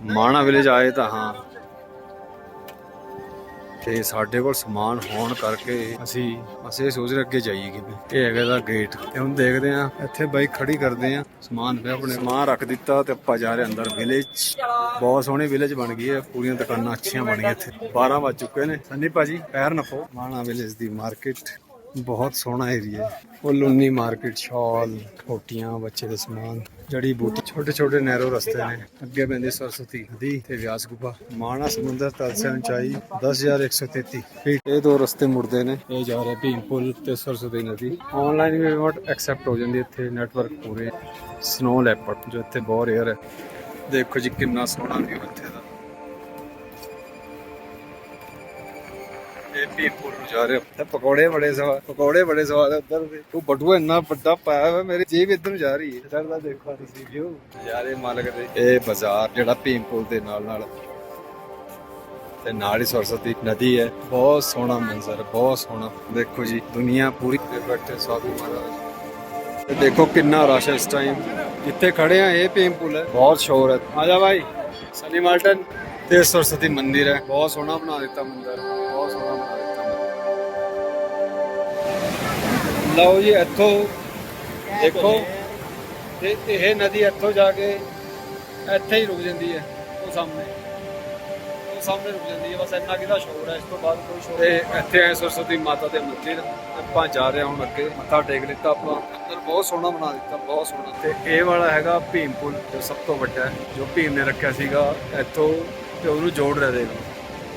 ਮਾਣਾ village ਆਏ ਤਾਂ ਹਾਂ। ਤੇ ਸਾਡੇ ਕੋਲ ਸਮਾਨ ਹੋਣ ਕਰਕੇ ਅਸੀਂ ਅਸੀਂ ਸੋਚ ਰਹੇ ਅੱਗੇ ਜਾਈਏ ਕਿਵੇਂ ਇਹ ਹੈਗਾ ਦਾ ਗੇਟ ਤੇ ਹੁਣ ਦੇਖਦੇ ਆ ਇੱਥੇ ਬਾਈਕ ਖੜੀ ਕਰਦੇ ਆ ਸਮਾਨ ਪਿਆ ਆਪਣੇ ਸਮਾਨ ਰੱਖ ਦਿੱਤਾ ਤੇ ਆਪਾਂ ਜਾ ਰਹੇ ਅੰਦਰ ਵਿਲੇਜ ਬਹੁਤ ਸੋਹਣੀ ਵਿਲੇਜ ਬਣ ਗਈ ਹੈ। ਪੂਰੀਆਂ ਦੁਕਾਨਾਂ ਅੱਛੀਆਂ ਬਣ ਗਈਆਂ ਇੱਥੇ। 12 ਵੱਜ ਚੁੱਕੇ ਨੇ। ਸੰਨੀ ਭਾਜੀ, ਪੈਰ ਨਫੋ ਮਾਣਾ ਵਿਲੇਜ ਦੀ ਮਾਰਕੀਟ ਬਹੁਤ ਸੋਹਣਾ ਏਰੀਆ ਹੈ। ਉਹ ਲੁੰਨੀ ਮਾਰਕੀਟ ਸ਼ਾਲ ਕੋਟੀਆਂ ਬੱਚੇ ਦੇ ਸਮਾਨ। ਜੜੀ ਬੂਟੀ, ਛੋਟੇ ਛੋਟੇ ਨੈਰੋ ਰਸਤੇ ਨੇ। ਅੱਗੇ ਪੈਂਦੀ ਸਰਸਵਤੀ ਨਦੀ ਤੇ ਵਿਆਸ ਗੁਫਾ। ਮਾਣਾ ਸਮੁੰਦਰ, ਤਲ ਸੇ ਉਚਾਈ 10133 ਫੀਟ ਇਹ ਦੋ ਰਸਤੇ ਮੁੜਦੇ ਨੇ। ਇਹ ਜਾ ਰਹੇ ਭੀਮ ਪੁਲ ਤੇ ਸਰਸਵਤੀ ਨਦੀ। ਆਨਲਾਈਨ ਪੇਮੈਂਟ ਐਕਸੈਪਟ ਹੋ ਜਾਂਦੀ ਇੱਥੇ ਨੈਟਵਰਕ ਪੂਰੇ। ਸਨੋ ਲੈਪਰਡ ਜੋ ਇੱਥੇ ਬਹੁਤ ਰੇਅਰ ਹੈ। ਦੇਖੋ ਜੀ ਕਿੰਨਾ ਸੋਹਣਾ ਵਿਊ ਇੱਥੇ ਦਾ। ਇਹ ਨੂੰ ਜਾ ਰਹੇ। ਤੇ ਪਕੌੜੇ ਬੜੇ ਸਵਾਦ ਪਕੌੜੇ ਬੜੇ ਸਵਾਦ ਉੱਧਰ ਦੇ। ਉਹ ਬਟੂਆ ਇੰਨਾ ਵੱਡਾ ਪਾਇਆ ਹੋਇਆ ਮੇਰੀ ਜੇਬ ਇੱਧਰ ਨੂੰ ਜਾ ਰਹੀ ਹੈ। ਇੱਧਰ ਦਾ ਦੇਖੋ ਤੁਸੀਂ ਵਿਊ ਨਜ਼ਾਰੇ ਮਾਲਕ ਦੇ। ਇਹ ਬਾਜ਼ਾਰ ਜਿਹੜਾ ਭੀਮਪੁਰ ਦੇ ਨਾਲ ਨਾਲ। ਤੇ ਨਾਲ ਹੀ ਸਰਸਵਤੀ ਨਦੀ ਹੈ। ਬਹੁਤ ਸੋਹਣਾ ਮੰਜ਼ਰ, ਬਹੁਤ ਸੋਹਣਾ। ਦੇਖੋ ਜੀ, ਦੁਨੀਆ ਪੂਰੀ ਤੇ ਬੈਠੇ ਸਾਧੂ ਮਹਾਰਾਜ। ਤੇ ਦੇਖੋ ਕਿੰਨਾ ਰਸ਼ ਹੈ ਇਸ ਟਾਈਮ ਜਿੱਥੇ ਖੜੇ ਆ, ਇਹ ਭੀਮਪੁਰ ਹੈ। ਬਹੁਤ ਸ਼ੋਰ ਹੈ। ਆ ਜਾ ਭਾਈ ਸਨੀ ਮਾਲਟਨ। ਤੇ ਸਰਸਵਤੀ ਮੰਦਿਰ ਹੈ। ਬਹੁਤ ਸੋਹਣਾ ਬਣਾ ਦਿੱਤਾ ਮੰਦਿਰ। ਬਹੁਤ ਸੋਹਣਾ ਬਣਾ ਲਓ ਜੀ ਇੱਥੋਂ ਦੇਖੋ। ਤੇ ਇਹ ਨਦੀ ਇੱਥੋਂ ਜਾ ਕੇ ਇੱਥੇ ਹੀ ਰੁਕ ਜਾਂਦੀ ਹੈ ਉਹ ਸਾਹਮਣੇ। ਉਹ ਸਾਹਮਣੇ ਰੁਕ ਜਾਂਦੀ ਹੈ ਬਸ ਇੰਨਾ ਕਿਦਾ ਸ਼ੋਰ ਹੈ ਇਸ ਤੋਂ ਬਾਅਦ ਕੋਈ ਸ਼ੋਰ ਤੇ ਇੱਥੇ ਹੈ ਸਰਸਵਤੀ ਮਾਤਾ ਦੇ ਮੰਦਿਰ ਆਪਾਂ ਜਾ ਰਹੇ ਹਾਂ ਹੁਣ ਅੱਗੇ ਮੱਥਾ ਟੇਕ ਲਿੱਤਾ ਆਪਾਂ। ਅੰਦਰ ਬਹੁਤ ਸੋਹਣਾ ਬਣਾ ਦਿੱਤਾ ਬਹੁਤ ਸੋਹਣਾ। ਤੇ ਇਹ ਵਾਲਾ ਹੈਗਾ ਭੀਮ ਪੁਲ ਜੋ ਸਭ ਤੋਂ ਵੱਡਾ ਹੈ ਜੋ ਭੀਮ ਨੇ ਰੱਖਿਆ ਸੀਗਾ ਇੱਥੋਂ ਤੇ ਉਹਨੂੰ ਜੋੜ ਰਿਹਾ ਦੇਗਾ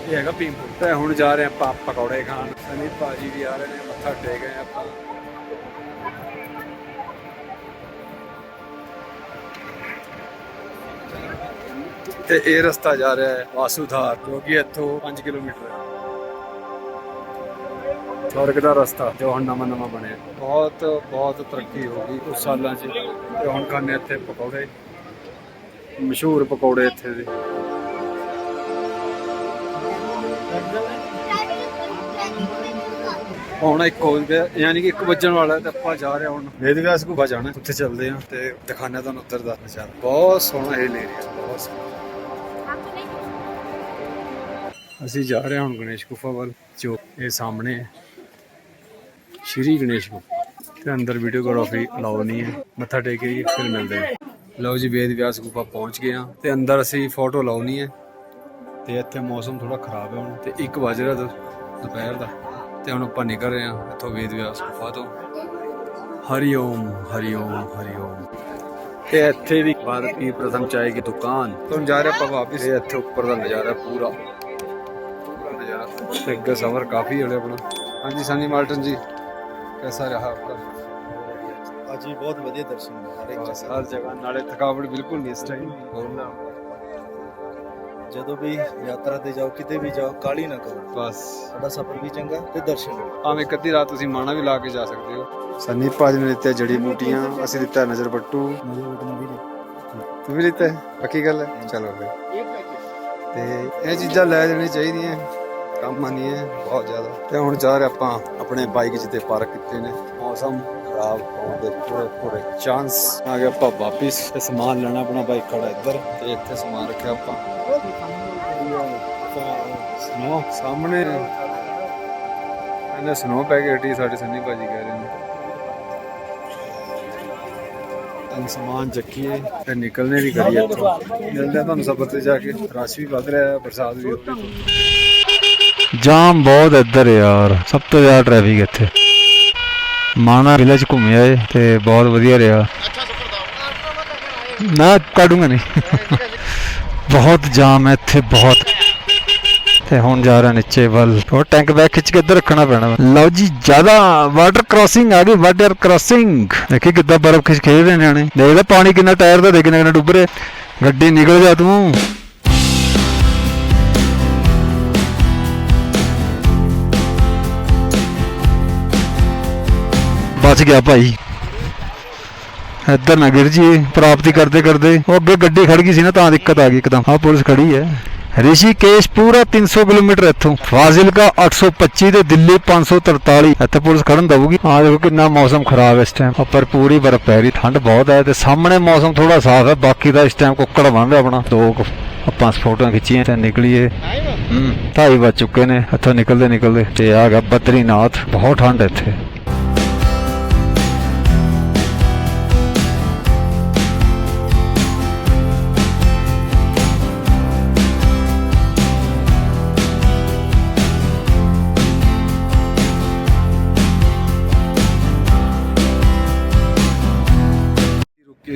ਇਹ ਹੈਗਾ ਭੀਮ ਪੁਲ। ਤੇ ਹੁਣ ਜਾ ਰਹੇ ਆਪਾਂ ਪਕੌੜੇ ਖਾਣ। ਸਨੀ ਭਾਜੀ ਵੀ ਆ ਰਹੇ ਨੇ ਮੱਥਾ ਟੇਕ ਰਹੇ ਆਪਾਂ। ਤੇ ਇਹ ਰਸਤਾ ਜਾ ਰਿਹਾ ਹੈ ਵਾਸੂਧਾਰ, ਜੋ ਕਿ ਇੱਥੋਂ 5 ਕਿਲੋਮੀਟਰ ਹੈ। ਸਵਰਗ ਦਾ ਰਸਤਾ, ਜੋ ਹੁਣ ਨਵਾਂ ਨਵਾਂ ਬਣਿਆ। ਬਹੁਤ ਬਹੁਤ ਤਰੱਕੀ ਹੋ ਗਈ ਕੁਝ ਸਾਲਾਂ 'ਚ। ਤੇ ਹੁਣ ਖਾਣੇ ਇੱਥੇ ਪਕੌੜੇ, ਮਸ਼ਹੂਰ ਪਕੌੜੇ ਇੱਥੇ ਦੇ। ਹੁਣ ਇੱਕ ਹੋ ਗਿਆ ਯਾਨੀ ਕਿ ਇੱਕ ਵੱਜਣ ਵਾਲਾ ਤੇ ਆਪਾਂ ਜਾ ਰਹੇ ਹੁਣ। ਵੇਦ ਗੁਫਾ ਜਾਣਾ, ਉੱਥੇ ਚੱਲਦੇ ਹਾਂ ਤੇ ਦਿਖਾਣਾ ਤੁਹਾਨੂੰ ਉੱਧਰ ਦਾ ਨਜ਼ਾਰਾ। ਬਹੁਤ ਸੋਹਣਾ ਹਿਲ ਏਰੀਆ ਬਹੁਤ ਸੋਹਣਾ। ਅਸੀਂ ਜਾ ਰਹੇ ਹਾਂ ਹੁਣ ਗਣੇਸ਼ ਗੁਫਾ ਵੱਲ, ਜੋ ਇਹ ਸਾਹਮਣੇ ਹੈ। ਸ਼੍ਰੀ ਗਣੇਸ਼ ਗੁਫਾ। ਤੇ ਅੰਦਰ ਵੀਡੀਓਗ੍ਰਾਫੀ ਅਲਾਉ ਨਹੀਂ ਹੈ। ਮੱਥਾ ਟੇਕ ਕੇ ਫਿਰ ਮਿਲਦੇ ਹਾਂ। ਲਓ ਜੀ, ਵੇਦ ਵਿਆਸ ਗੁਫਾ ਪਹੁੰਚ ਗਏ ਹਾਂ। ਤੇ ਅੰਦਰ ਅਸੀਂ ਫੋਟੋ ਅਲਾਉ ਨਹੀਂ ਹੈ। ਤੇ ਇੱਥੇ ਮੌਸਮ ਥੋੜਾ ਖਰਾਬ ਹੈ ਹੁਣ। ਤੇ 1 ਵਜੇ ਦਾ, ਦੁਪਹਿਰ ਦਾ। ਤੇ ਹੁਣ ਆਪਾਂ ਨਿਕਲ ਰਹੇ ਹਾਂ ਇੱਥੋਂ ਵੇਦ ਵਿਆਸ ਗੁਫਾ ਤੋਂ। ਹਰੀ ਓਮ ਹਰੀ ਓਮ ਹਰੀ ਓਮ। ਤੇ ਇੱਥੇ ਵੀ ਭਾਰਤੀ ਪ੍ਰਥਮ ਚਾਏ ਦੀ ਦੁਕਾਨ। ਤੋਂ ਜਾ ਰਹੇ ਆਪਾਂ ਵਾਪਸ। ਇੱਥੇ ਉੱਪਰ ਦਾ ਨਜ਼ਾਰਾ ਪੂਰਾ। ਨਜ਼ਾਰਾ ਤੇ ਅੱਗੇ ਸਫ਼ਰ ਕਾਫੀ ਹੋਲੇ ਆਪਣਾ ਹਾਂਜੀ ਸਾਨੀ ਮਾਲਟਨ ਜੀ कैसा रहा आपका ਅੱਜ ਵੀ ਬਹੁਤ ਵਧੀਆ ਦਰਸ਼ਨ ਹੋਏ ਹਰ ਇੱਕ ਬਸ ਜਗ੍ਹਾ ਹਰ ਜਗ੍ਹਾ ਨਾਲੇ ਥਕਾਵਟ ਬਿਲਕੁਲ ਨਹੀਂ ਇਸ ਟਾਈਮ ਬੋਲਣਾ ਜਦੋਂ ਵੀ ਯਾਤਰਾ ਤੇ ਜਾਓ ਕਿਤੇ ਵੀ ਜਾਓ ਕਾਲੀ ਨਾ ਕਰੋ ਬਸ ਸਾਡਾ ਸਫ਼ਰ ਵੀ ਚੰਗਾ ਤੇ ਦਰਸ਼ਨ ਵੀ ਭਾਵੇਂ ਇੱਕ ਅੱਧੀ ਰਾਤ ਤੁਸੀਂ ਮਾਣਾ ਵੀ ਲਾ ਕੇ ਜਾ ਸਕਦੇ ਹੋ ਸੰਨੀ ਭਾਜ ਨੇ ਲਿੱਤੇ ਜੜੀ ਬੂਟੀਆਂ ਅਸੀਂ ਲਿੱਤਾ ਨਜ਼ਰ ਬੱਟੂ ਤੂੰ ਵੀ ਲਿੱਤਾ ਹੈ? ਪੱਕੀ ਗੱਲ ਹੈ ਚਲੋ ਫਿਰ ਤੇ ਇਹ ਚੀਜ਼ਾਂ ਲੈ ਜਾਣੀ ਚਾਹੀਦੀਆਂ ਕੰਮ ਆਨੀ ਹੈ ਬਹੁਤ ਜ਼ਿਆਦਾ। ਤੇ ਹੁਣ ਜਾ ਰਹੇ ਆਪਾਂ ਆਪਣੇ ਬਾਈਕ ਜਿੱਤੇ ਪਾਰਕ ਕੀਤੇ ਨੇ। ਮੌਸਮ ਖਰਾਬ ਹੋਣ ਦੇ ਪੂਰੇ ਪੂਰੇ ਚਾਂਸ ਆ ਗਿਆ ਆਪਾਂ ਵਾਪਿਸ ਤੇ ਸਮਾਨ ਲੈਣਾ, ਆਪਣਾ ਬਾਈਕ ਖੜਾ ਇੱਧਰ। ਤੇ ਇੱਥੇ ਸਮਾਨ ਰੱਖਿਆ ਆਪਾਂ। ਸਨੋ, ਸਾਹਮਣੇ। ਇਹਨੇ ਸਨੋ ਪੈ ਕੇ ਹਟੀ ਸਾਡੇ ਸੰਨੀ ਭਾਜੀ ਕਹਿ ਰਹੇ ਨੇ। ਤਾਂ ਸਮਾਨ ਚੱਕੀਏ ਤੇ ਨਿਕਲਨੇ ਵੀ ਕਰੀਏ ਇੱਥੋਂ। ਮਿਲਦੇ ਤੁਹਾਨੂੰ ਸਫ਼ਰ ਤੇ ਜਾ ਕੇ। ਰਸ਼ ਵੀ ਵੱਧ ਰਿਹਾ ਹੈ ਬਰਸਾਤ ਵੀ ਹੋ ਰਹੀ ਜਾਮ ਬਹੁਤ ਇੱਧਰ ਯਾਰ, ਸਭ ਤੋਂ ਜ਼ਿਆਦਾ ਟ੍ਰੈਫਿਕ ਇੱਥੇ। ਮਾਣਾ ਵਿਲੇਜ ਘੁੰਮਿਆ ਏ ਤੇ ਬਹੁਤ ਵਧੀਆ ਰਿਹਾ। ਨਾ, ਕਾਢੂੰਗਾ ਨਹੀਂ। ਬਹੁਤ ਜਾਮ ਹੈ ਇੱਥੇ, ਬਹੁਤ। ਤੇ ਹੁਣ ਜਾ ਰਿਹਾ ਨੀਚੇ ਵੱਲ। ਉਹ ਟੈਂਕ ਬੈਕ ਖਿੱਚ ਕੇ ਇੱਧਰ ਰੱਖਣਾ ਪੈਣਾ। ਵਾ। ਲਓ ਜੀ, ਜ਼ਿਆਦਾ ਵਾਟਰ ਕ੍ਰਾਸਿੰਗ ਆ ਗਈ ਵਾਟਰ ਕ੍ਰਾਸਿੰਗ ਦੇਖੀ ਕਿੱਦਾਂ ਬਰਫ਼ ਖਿੱਚ ਖੇਡ ਰਹੇ ਨਿਆਣੇ। ਦੇਖਦਾ ਪਾਣੀ ਕਿੰਨਾ ਟਾਇਰ ਦਾ, ਦੇਖ ਕਿੰਨਾ ਡੁੱਬ ਰਿਹਾ। ਗੱਡੀ ਨਿਕਲ ਜਾ ਤੂੰ। ਬਚ ਗਿਆ ਭਾਈ ਇੱਧਰ ਨਾ ਗਿਰ ਜੀ ਪ੍ਰਾਪਤੀ ਕਰਦੇ ਕਰਦੇ ਉਹ ਅੱਗੇ ਗੱਡੀ ਖੜ ਗਈ ਸੀ ਨਾ ਤਾਂ ਦਿੱਕਤ ਆ ਗਈ ਇੱਕਦਮ ਆਹ ਪੁਲਿਸ ਖੜੀ ਹੈ ਰਿਸ਼ੀਕੇਸ਼ ਪੂਰਾ 300 ਕਿਲੋਮੀਟਰ ਇੱਥੋਂ ਫਾਜ਼ਿਲਕਾ 825 ਤੇ ਦਿੱਲੀ 543 ਇੱਥੇ ਪੁਲਿਸ ਖੜਨ ਦਊਗੀ ਆ ਦੇਖੋ ਕਿੰਨਾ ਮੌਸਮ ਖਰਾਬ ਹੈ ਇਸ ਟਾਈਮ ਉੱਪਰ ਪੂਰੀ ਬਰਫ਼ ਪੈ ਰਹੀ ਠੰਡ ਬਹੁਤ ਹੈ ਤੇ ਸਾਹਮਣੇ ਮੌਸਮ ਥੋੜਾ ਸਾਫ਼ ਹੈ ਬਾਕੀ ਦਾ ਇਸ ਟਾਈਮ ਕੁੱਕੜ ਬਣ ਰਿਹਾ ਆਪਣਾ ਦੋ ਕੁ ਆਪਾਂ ਫੋਟੋਆਂ ਖਿੱਚੀਆਂ ਤੇ ਨਿਕਲੀਏ ਹੂੰ ਢਾਈ ਵੱਜ ਚੁੱਕੇ ਨੇ ਇੱਥੋਂ ਨਿਕਲਦੇ ਨਿਕਲਦੇ ਤੇ ਆ ਗਿਆ ਬਦਰੀਨਾਥ ਬਹੁਤ ਠੰਡ ਹੈ ਇੱਥੇ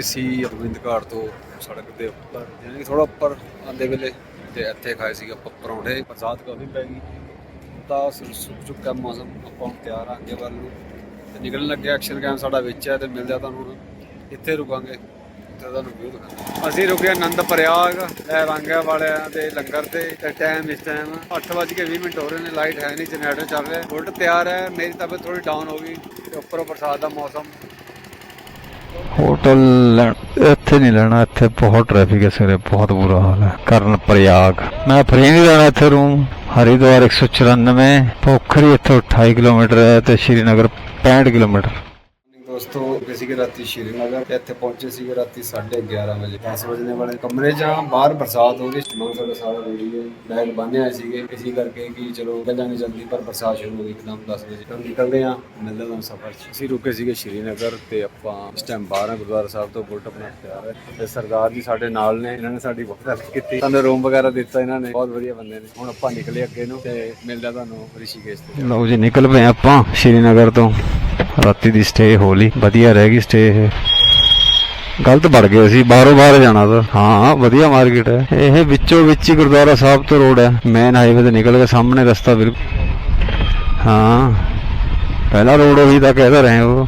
ਸੀ ਅਰਵਿੰਦ ਘਾਟ ਤੋਂ ਸੜਕ ਦੇ ਉੱਪਰ ਯਾਨੀ ਥੋੜਾ ਉੱਪਰ ਆਂਦੇ ਵੇਲੇ ਤੇ ਇੱਥੇ ਖਾਏ ਸੀ ਆਪਾਂ ਪਰੌਂਠੇ, ਬਰਸਾਤ ਕਾਫੀ ਪੈ ਗਈ। ਤਾਂ ਸੁੱਕ ਚੁੱਕਾ ਮੌਸਮ, ਆਪਾਂ ਹੁਣ ਤਿਆਰ ਆ ਅੱਗੇ ਵੱਲ ਨੂੰ। ਤੇ ਨਿਕਲਣ ਲੱਗੇ ਐਕਸ਼ਨ ਕੈਮ ਸਾਡਾ ਵਿੱਚ ਹੈ ਤੇ ਮਿਲਦਾ ਤੁਹਾਨੂੰ ਇੱਥੇ ਰੁਕਾਂਗੇ ਤੇ ਤੁਹਾਨੂੰ ਵਿਊ ਦਿਖਾਉਂਦੇ ਅਸੀਂ ਰੁਕੇ ਆਨੰਦ ਪ੍ਰਯਾਗ ਇਹ ਰਾਂਗਾ ਵਾਲਿਆਂ ਦੇ ਲੰਗਰ ਤੇ ਤੇ ਟਾਈਮ ਇਸ ਟਾਈਮ 8:20 ਮਿੰਟ ਹੋ ਰਹੇ ਨੇ ਲਾਈਟ ਹੈ ਨਹੀਂ, ਜਨਰੇਟਰ ਚੱਲ ਰਿਹਾ। ਬੁਲਟ ਤਿਆਰ ਹੈ, ਮੇਰੀ ਤਬੀਅਤ ਥੋੜੀ ਡਾਊਨ ਹੋ ਗਈ ਤੇ ਉੱਪਰੋਂ ਬਰਸਾਤ ਦਾ ਮੌਸਮ ਹੋਟਲ ਲੈਣ- ਇੱਥੇ ਨਹੀਂ ਲੈਣਾ, ਇੱਥੇ ਬਹੁਤ ਟ੍ਰੈਫਿਕ ਹੈ ਸਵੇਰੇ, ਬਹੁਤ ਬੁਰਾ ਹਾਲ ਹੈ। ਕਰਨ ਪ੍ਰਯਾਗ। ਮੈਂ ਫਰੀ ਨਹੀਂ ਲੈਣਾ ਇੱਥੇ ਰੂਮ ਹਰਿਦੁਆਰ 194 ਪੋਖਰੀ ਇੱਥੋਂ 28 ਕਿਲੋਮੀਟਰ ਹੈ ਤੇ ਸ਼੍ਰੀਨਗਰ 65 ਕਿਲੋਮੀਟਰ। ਦੋਸਤੋ ਅਸੀਂ ਸੀਗੇ ਰਾਤੀ ਸ਼੍ਰੀਨਗਰ ਤੇ ਇੱਥੇ ਪਹੁੰਚੇ ਸੀਗੇ ਰਾਤੀ 11:30 ਵਜੇ। 10 ਵਜੇ ਵਾਲੇ ਕਮਰੇ 'ਚ ਹਾਂ ਬਾਹਰ ਬਰਸਾਤ ਹੋ ਰਹੀ ਸੀ। ਮਨ ਸਾਡਾ ਸਾਰਾ ਰੈਡੀ ਹੈ ਬੈਗ ਆਏ ਸੀਗੇ। ਇਸੇ ਕਰਕੇ ਕਿ ਚਲੋ ਜਾਂਗੇ ਜਲਦੀ ਪਰ ਬਰਸਾਤ ਸ਼ੁਰੂ ਹੋ ਗਈ ਇੱਕਦਮ 10 ਵਜੇ। ਤਾਂ ਨਿਕਲਦੇ ਹਾਂ ਮਿਲਦੇ ਤੁਹਾਨੂੰ ਸਫ਼ਰ 'ਚ। ਅਸੀਂ ਰੁਕੇ ਸੀਗੇ ਸ਼੍ਰੀਨਗਰ ਤੇ ਆਪਾਂ ਇਸ ਟਾਈਮ ਬਾਹਰ ਹਾਂ ਗੁਰਦੁਆਰਾ ਸਾਹਿਬ ਤੋਂ ਬੁਲਟ ਆਪਣਾ ਤਿਆਰ ਹੈ। ਤੇ ਸਰਦਾਰ ਜੀ ਸਾਡੇ ਨਾਲ ਨੇ ਇਹਨਾਂ ਨੇ ਸਾਡੀ ਬਹੁਤ ਹੈਲਪ ਕੀਤੀ। ਸਾਨੂੰ ਰੂਮ ਵਗੈਰਾ ਦਿੱਤਾ ਇਹਨਾਂ ਨੇ ਬਹੁਤ ਵਧੀਆ ਬੰਦੇ ਨੇ। ਹੁਣ ਆਪਾਂ ਨਿਕਲੇ ਅੱਗੇ ਨੂੰ ਤੇ ਮਿਲਦਾ ਤੁਹਾਨੂੰ ਰਿਸ਼ੀਕੇਸ਼ ਤੇ। ਲਓ ਜੀ ਨਿਕਲ ਪਏ ਆਪਾਂ ਸ਼੍ਰੀਨਗਰ ਤੋਂ। ਰਾਤੀ ਦੀ ਸਟੇ ਹੋ ਲਈ ਵਧੀਆ ਰਹਿ ਗਈ ਸਟੇ ਇਹ। ਗਲਤ ਵੜ ਗਏ ਅਸੀਂ, ਬਾਹਰੋਂ ਬਾਹਰ ਜਾਣਾ ਤਾਂ। ਹਾਂ, ਵਧੀਆ ਮਾਰਕੀਟ ਹੈ। ਇਹ ਵਿੱਚੋਂ ਵਿੱਚ ਹੀ ਗੁਰਦੁਆਰਾ ਸਾਹਿਬ ਤੋਂ ਰੋਡ ਹੈ। ਮੇਨ ਹਾਈਵੇ ਤੇ ਨਿਕਲ ਕੇ ਸਾਹਮਣੇ ਰਸਤਾ ਬਿਲਕੁਲ। ਹਾਂ। ਪਹਿਲਾ ਰੋਡ ਉਹੀ ਤਾਂ ਕਹਿਦਾ ਰਹੇ ਉਹ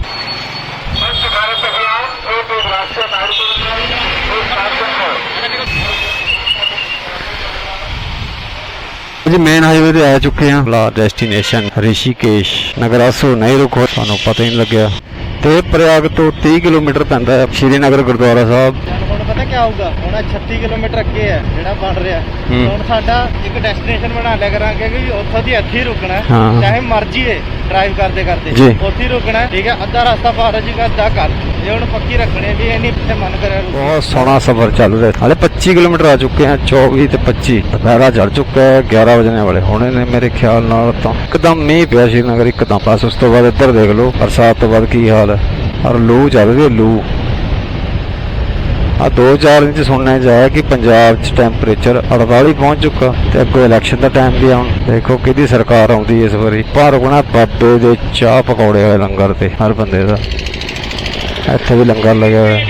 ਜੀ ਮੇਨ ਹਾਈਵੇ ਤੇ ਆ ਚੁੱਕੇ ਆ ਲਾ ਡੈਸਟੀਨੇਸ਼ਨ ਰਿਸ਼ੀਕੇਸ਼ ਨਗਰਾਸੋ ਨਹੀਂ ਰੁਕੋ। ਤੁਹਾਨੂੰ ਪਤਾ ਹੀ ਨਹੀਂ ਲੱਗਿਆ। ਤੇ ਪ੍ਰਯਾਗ ਤੋਂ 30 ਕਿਲੋਮੀਟਰ ਪੈਂਦਾ ਹੈ ਸ਼੍ਰੀਨਗਰ ਗੁਰਦੁਆਰਾ ਸਾਹਿਬ। ਕੀ ਹੋਊਗਾ ਹੁਣ ਆਹ 36 ਕਿਲੋਮੀਟਰ ਅੱਗੇ ਹੈ ਜਿਹੜਾ ਬਣ ਰਿਹਾ। ਹੂੰ। ਹੁਣ ਸਾਡਾ ਇੱਕ ਡੈਸਟੀਨੇਸ਼ਨ ਬਣਾ ਲਿਆ ਕਰਾਂਗੇ ਕਿ ਉੱਥੋਂ ਦੀ ਇੱਥੇ ਹੀ ਰੁਕਣਾ ਹੈ। ਹਾਂ। ਚਾਹੇ ਮਰਜ਼ੀ ਏ ਡਰਾਈਵ ਕਰਦੇ ਕਰਦੇ। ਜੀ। ਉੱਥੇ ਹੀ ਰੁਕਣਾ ਹੈ, ਠੀਕ ਹੈ ਅੱਧਾ ਰਸਤਾ ਪਾਰ ਜੀ ਅੱਧਾ ਕਰ ਇਹ ਹੁਣ ਪੱਕੀ ਰੱਖਣੀ ਹੈ ਵੀ ਇਹ ਨਹੀਂ ਪਿੱਛੇ ਮਨ ਕਰਿਆ ਰੁਕ ਬਹੁਤ ਸੋਹਣਾ ਸਫ਼ਰ ਚੱਲ ਰਿਹਾ। ਹਾਲੇ 25 ਕਿਲੋਮੀਟਰ ਆ ਚੁੱਕੇ ਹਾਂ 24 ਤੇ 25 ਦੁਪਹਿਰਾ ਚੜ ਚੁੱਕਾ ਹੈ 11 ਵਜਣੇ ਵਾਲੇ। ਹੋਣੇ ਨੇ ਮੇਰੇ ਖਿਆਲ ਨਾਲ ਤਾਂ ਇੱਕਦਮ ਮੀਂਹ ਪਿਆ ਸ਼੍ਰੀਨਗਰ ਇੱਕਦਮ ਬਸ ਉਸ ਤੋਂ ਬਾਅਦ ਇੱਧਰ ਦੇਖ ਲਓ ਬਰਸਾਤ ਤੋਂ ਬਾਅਦ ਕੀ ਹਾਲ ਹੈ। ਔਰ ਲੂ ਚੱਲ ਰਹੀ ਹੈ ਲੂ। ਆ 2-4 ਦਿਨ ਚ ਸੁਣਨਾ ਜਾਇਆ ਕਿ ਪੰਜਾਬ 'ਚ ਟੈਂਪਰੇਚਰ 48 ਪਹੁੰਚ ਚੁੱਕਾ ਤੇ ਅੱਗੇ ਇਲੈਕਸ਼ਨ ਦਾ ਟਾਈਮ ਵੀ ਆਉਣ। ਦੇਖੋ ਕਿਹਦੀ ਸਰਕਾਰ ਆਉਂਦੀ ਇਸ ਵਾਰੀ। ਭਾਰਗੁਣਾ ਬਾਬੇ ਦੇ ਚਾਹ ਪਕੌੜੇ ਹੋਏ ਲੰਗਰ ਤੇ, ਹਰ ਬੰਦੇ ਦਾ। ਇੱਥੇ ਵੀ ਲੰਗਰ ਲੱਗਿਆ ਹੋਇਆ।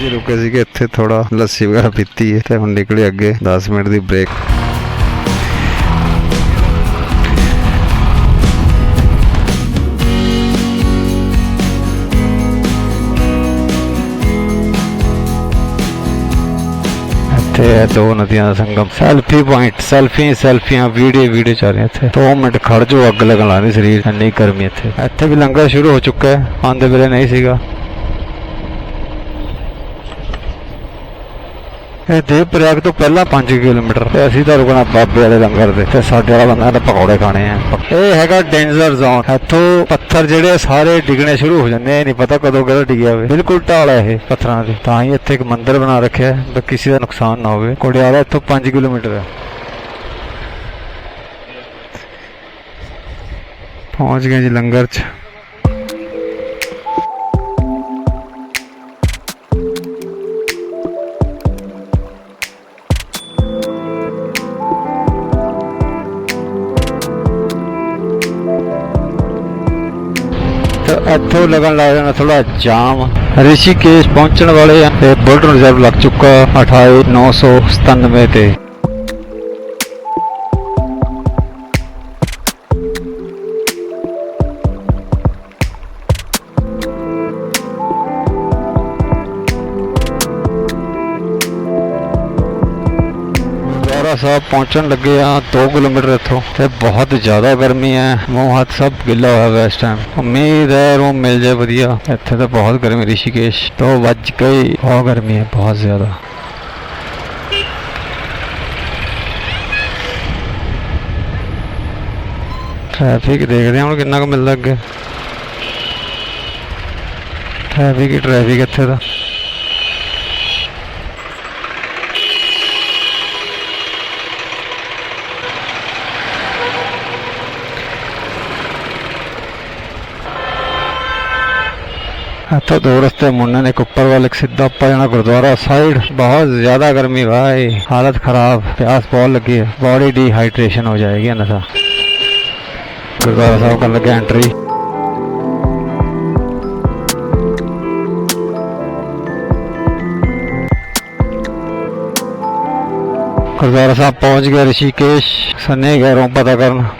ਜੀ ਰੁਕੇ ਸੀਗੇ ਇੱਥੇ ਥੋੜਾ ਲੱਸੀ ਵਗੈਰਾ ਪੀਤੀ ਹੈ ਤੇ ਹੁਣ ਨਿਕਲੇ ਅੱਗੇ 10 ਮਿੰਟ ਦੀ ਬ੍ਰੇਕ ਹੈ ਦੋ ਨਦੀਆਂ ਦਾ ਸੰਗਮ। ਸੈਲਫੀ ਪੁਆਇੰਟ ਸੈਲਫੀ ਸੈਲਫੀਆਂ ਵੀਡੀਓ ਵੀਡੀਓ ਚੱਲ ਰਹੀਆਂ ਇੱਥੇ। 2 ਮਿੰਟ ਖੜ ਜੋ ਅੱਗ ਲੱਗਣ ਲੱਗ ਰਹੀ ਸਰੀਰ। ਇੰਨੀ ਗਰਮੀ ਇੱਥੇ। ਇੱਥੇ ਵੀ ਲੰਗਰ ਸ਼ੁਰੂ ਹੋ ਚੁੱਕਾ ਹੈ। ਆਂਦੇ ਵੇਲੇ ਨਹੀਂ ਸੀਗਾ। ਇਹ ਦੇਵ ਪ੍ਰਯਾਗ ਤੋਂ ਪਹਿਲਾਂ 5 ਕਿਲੋਮੀਟਰ ਤੇ ਅਸੀਂ ਤਾਂ ਰੁਕਣਾ ਬਾਬੇ ਵਾਲੇ ਲੰਗਰ ਦੇ ਤੇ ਸਾਡੇ ਵਾਲਾ ਬੰਦਾ ਤਾਂ ਪਕੌੜੇ ਖਾਣੇ ਆ। ਇਹ ਹੈਗਾ ਡੇਂਜਰ ਜ਼ੋਨ ਇੱਥੋਂ ਪੱਥਰ ਜਿਹੜੇ ਸਾਰੇ ਡਿੱਗਣੇ ਸ਼ੁਰੂ ਹੋ ਜਾਂਦੇ ਨਹੀਂ ਪਤਾ ਕਦੋਂ ਕਿਹੜਾ ਡਿੱਗਿਆ ਹੋਵੇ। ਬਿਲਕੁਲ ਢਾਲ ਹੈ ਇਹ ਪੱਥਰਾਂ ਦੀ। ਤਾਂ ਹੀ ਇੱਥੇ ਇੱਕ ਮੰਦਿਰ ਬਣਾ ਰੱਖਿਆ ਹੈ ਕਿਸੇ ਦਾ ਨੁਕਸਾਨ ਨਾ ਹੋਵੇ। ਕੋੜਿਆਲਾ ਇੱਥੋਂ 5 ਕਿਲੋਮੀਟਰ ਹੈ ਪਹੁੰਚ ਗਏ ਜੀ ਲੰਗਰ 'ਚ। ਇੱਥੋਂ ਲੱਗਣ ਲੱਗ ਜਾਣਾ ਥੋੜਾ ਜਾਮ। ਰਿਸ਼ੀਕੇਸ਼ ਪਹੁੰਚਣ ਵਾਲੇ ਆ ਤੇ ਬੁਲਟ ਰਿਜ਼ਰਵ ਲੱਗ ਚੁੱਕਾ 28997 ਤੇ। ਸਾਹਿਬ ਪਹੁੰਚਣ ਲੱਗੇ ਆ 2 ਕਿਲੋਮੀਟਰ ਇੱਥੋਂ। ਤੇ ਬਹੁਤ ਜ਼ਿਆਦਾ ਗਰਮੀ ਹੈ। ਮੂੰਹ ਹੱਥ ਸਭ ਗਿੱਲਾ ਹੋਇਆ ਹੋਇਆ ਇਸ ਟਾਈਮ ਉਮੀਦ ਹੈ ਰੂਮ ਮਿਲ ਜਾਏ ਵਧੀਆ। ਇੱਥੇ ਤਾਂ ਬਹੁਤ ਗਰਮੀ, ਰਿਸ਼ੀਕੇਸ਼ ਤੋਂ ਵੱਜ ਗਈ ਬਹੁਤ ਗਰਮੀ ਹੈ, ਬਹੁਤ ਜ਼ਿਆਦਾ। ਟ੍ਰੈਫਿਕ ਦੇਖਦੇ ਹਾਂ ਹੁਣ ਕਿੰਨਾ ਕੁ ਮਿਲਦਾ ਅੱਗੇ। ਟ੍ਰੈਫਿਕ ਹੀ ਟ੍ਰੈਫਿਕ ਇੱਥੇ ਦਾ तो दोस्त मुन्ना ने कुप्पर वाले सीधा पजना गुरुद्वारा साइड। बहुत ज़्यादा गर्मी भाई। हालत खराब। प्यास बहुत लगी है। बॉडी डिहाइड्रेशन हो जाएगी नशा गुरुद्वारा साहब कर लगे एंट्री गुरुद्वारा साहब पहुँच गए ऋषिकेश। सन्ने गए रोम पता करना।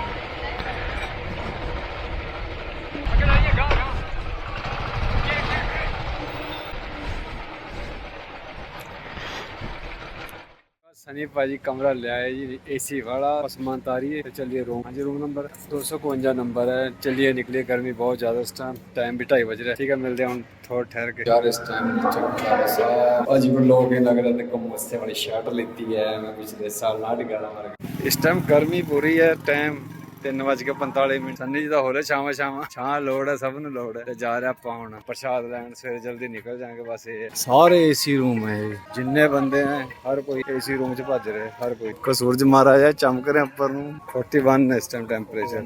ਜੀ ਭਾਜੀ ਕਮਰਾ ਲਿਆ ਹੈ ਜੀ ਏਸੀ ਵਾਲਾ ਅਸਮਾਨ ਤਾਰੀ ਹੈ ਚਲਿਏ ਰੂਮ ਹਾਂਜੀ ਰੂਮ ਨੰਬਰ 252 ਨੰਬਰ ਹੈ। ਚਲਿਏ ਨਿਕਲੇ ਗਰਮੀ ਬਹੁਤ ਜ਼ਿਆਦਾ ਇਸ ਟਾਈਮ ਟਾਈਮ ਵੀ 2:30 ਵਜੇ ਰਿਹਾ। ਠੀਕ ਹੈ ਮਿਲਦੇ ਹਾਂ ਥੋੜਾ ਠਹਿਰ ਕੇ। ਯਾਰ ਇਸ ਟਾਈਮ ਚੁੱਪ ਅੱਜ ਵੀ ਲੋਗ ਇਹ ਲੱਗ ਤੇ ਕਮੋਸੇ ਵਾਲੀ ਸ਼ਰਟ ਲੈਤੀ ਹੈ। ਮੈਂ ਪਿਛਲੇ ਸਾਲ ਨਾਟਕ ਗਾਣਾ ਮਾਰ ਇਸ ਟਾਈਮ ਗਰਮੀ ਪੂਰੀ ਹੈ ਟਾਈਮ 3:45 ਮਿੰਟ। ਸੰਨੀ ਜੀ ਦਾ ਹੋ ਰਿਹਾ ਛਾਵਾਂ ਛਾਵਾਂ। ਛਾਂ ਲੋੜ ਹੈ, ਸਭ ਨੂੰ ਲੋੜ ਹੈ। ਤੇ ਜਾ ਰਿਹਾ ਆਪਾਂ ਹੁਣ ਪ੍ਰਸ਼ਾਦ ਲੈਣ, ਸਵੇਰੇ ਜਲਦੀ ਨਿਕਲ ਜਾਾਂਗੇ ਬਸ ਇਹ। ਹੈ। ਸਾਰੇ ਏਸੀ ਰੂਮ ਹੈ ਜਿੰਨੇ ਬੰਦੇ ਹੈ, ਹਰ ਕੋਈ ਏਸੀ ਰੂਮ 'ਚ ਭੱਜ ਰਿਹਾ ਹਰ ਕੋਈ। ਕੋ ਸੂਰਜ ਮਹਾਰਾਜ ਹੈ, ਚਮਕ ਰਿਹਾ ਉੱਪਰ ਨੂੰ। 41 ਹੈ ਇਸ ਟਾਈਮ ਟੈਂਪਰੇਚਰ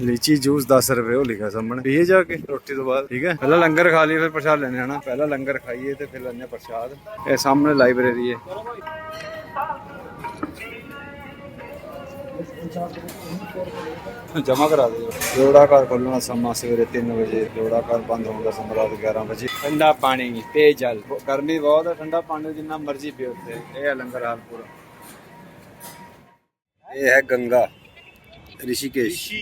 ਲੀਚੀ ਜੂਸ 10 ਰੁਪਏ ਉਹ ਲਿਖਿਆ ਸਾਹਮਣੇ। ਪੀਏ ਜਾ ਕੇ ਰੋਟੀ ਤੋਂ ਬਾਅਦ। ਠੀਕ ਹੈ? ਪਹਿਲਾਂ ਲੰਗਰ ਖਾ ਲਈਏ, ਫਿਰ ਪ੍ਰਸ਼ਾਦ ਲੈਣੇ ਹਨਾ ਪਹਿਲਾਂ ਲੰਗਰ ਖਾਈਏ ਤੇ ਫਿਰ ਲੈਣੇ ਪ੍ਰਸ਼ਾਦ। ਇਹ ਸਾਹਮਣੇ ਲਾਇਬ੍ਰੇਰੀ ਹੈ। ਜਮਾ ਕਰਾ ਦਿਓ। ਜੋੜਾ ਘਰ ਖੋਲਣਾ ਸਮਾਂ ਸਵੇਰੇ 3 ਵਜੇ। ਜੋੜਾ ਘਰ ਬੰਦ ਹੋਣ ਸਮਾਂ ਰਾਤ 11 ਵਜੇ। ਠੰਡਾ ਪਾਣੀ ਪੇਜਲ ਗਰਮੀ ਬਹੁਤ ਹੈ, ਠੰਡਾ ਪਾਣੀ ਜਿੰਨਾ ਮਰਜ਼ੀ ਪੀਓ ਉੱਥੇ। ਇਹ ਲੰਗਰ ਹਾਲ ਪੂਰਾ। ਇਹ ਹੈ ਗੰਗਾ। ਰਿਸ਼ੀਕੇਸ਼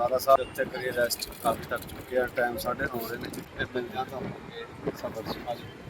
ਗੁਰਦੁਆਰਾ ਸਾਹਿਬ ਉੱਤੇ ਕਰੀਏ ਰੈਸਟ ਕਾਫੀ ਤੱਕ ਚੁੱਕੇ ਆ ਟਾਈਮ 9:30 ਹੋ ਰਹੇ ਨੇ ਤੇ ਮਿਲ ਜਾਂਦਾ ਹਾਂ ਸਫਰ ਚ ਆਜੋ